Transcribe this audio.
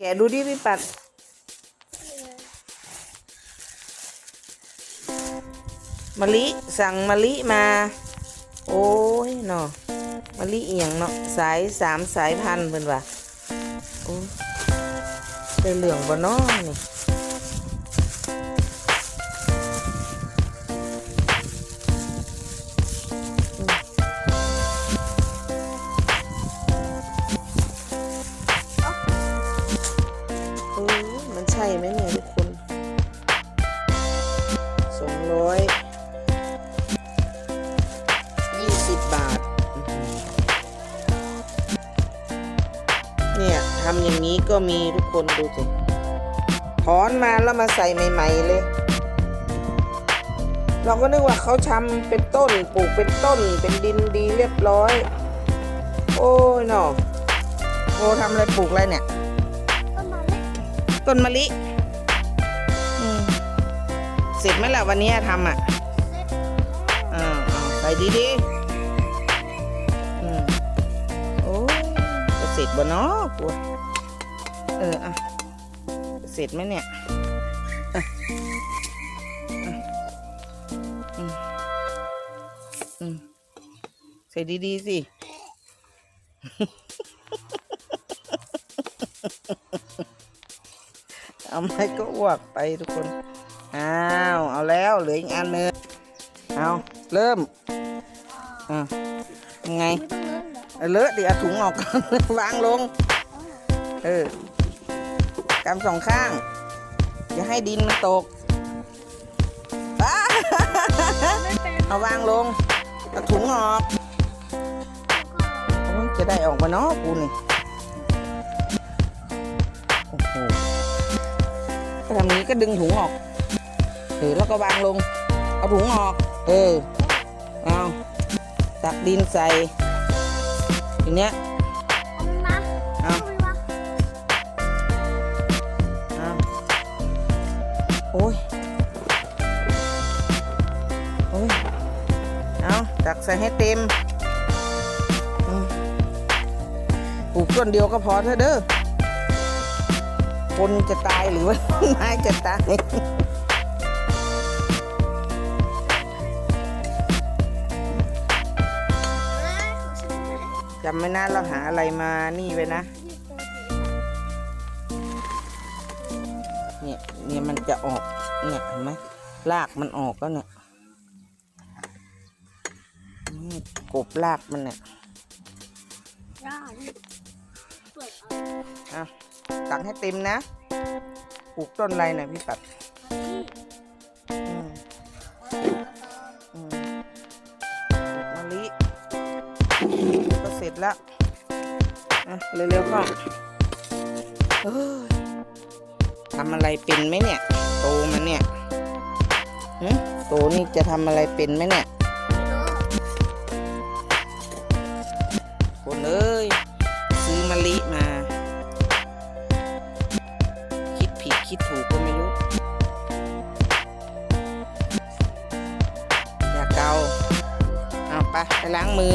แกะดูดิพี่ปัด มะลิสั่งมะลิมา โอ้ยเนาะมะลิเอียงเนาะสายสามสายพันธุ์เพิ่นว่าโอ้ยได้เหลืองบ่นอนี่ ไหมเนี่ยทุกคนสองร้อยยี่สิบบาท เนี่ยทำอย่างนี้ก็มีทุกคนดูสิถอนมาแล้วมาใส่ใหม่ ๆ เลย เราก็นึกว่าเขาชำเป็นต้นปลูกเป็นต้นเป็นดินดีเรียบร้อย โอ้ยหนอโอ้ทำอะไรปลูกอะไรเนี่ย ต้นมะลิเสร็จไหมล่ะวันนี้ทำอะอ่าเอใส่ดีๆอืมโอ้จะเสร็จบ่เนาะกูเอออะเสร็จไหมเนี่ยอะอะอืมใส่ดีๆสิ เอาไม่ก็อวกไปทุกคน อ้าว เอาแล้วเหลืออีกอันนึงเอาเริ่มอะยังไงเลอเอาเลอะดิเอาถุงออกก่อนวางลง เออกำสองข้าง อย่าให้ดินมันตก เอาวางลงเอาถุงออกจะได้ออกมาเนาะกูนี่โอ้โห ก็ทำนี้ก็ดึงถุงออกเออแล้วก็วางลง เอาถุงออก เออ เอาตักดินใส่ทีเนี้ยเอามันมาเอาเอามันมาเอาโอ้ย โอ้ย เอาตักใส่ให้เต็มอืมปลูกต้นเดียวก็พอเถอะเด้อ คนจะตายหรือว่าไม้จะตายจำไม่นาเราหาอะไรมานี่ไว้นะเนี่ยเนี่ยมันจะออกเนี่ยเห็นไหมรากมันออกแล้วเนี่ยกบรากมันเนี่ยอะ ตักให้เต็มนะปลูกต้นอะไรนะพี่ปัดมอืมปลูกมะลิก็เสร็จแล้วอะเร็วๆก็เอ้ยทำอะไรเป็นไหมเนี่ย โตมันเนี่ยโตนี่จะทำอะไรเป็นไหมเนี่ยคนเอ้ ไปล้างมือ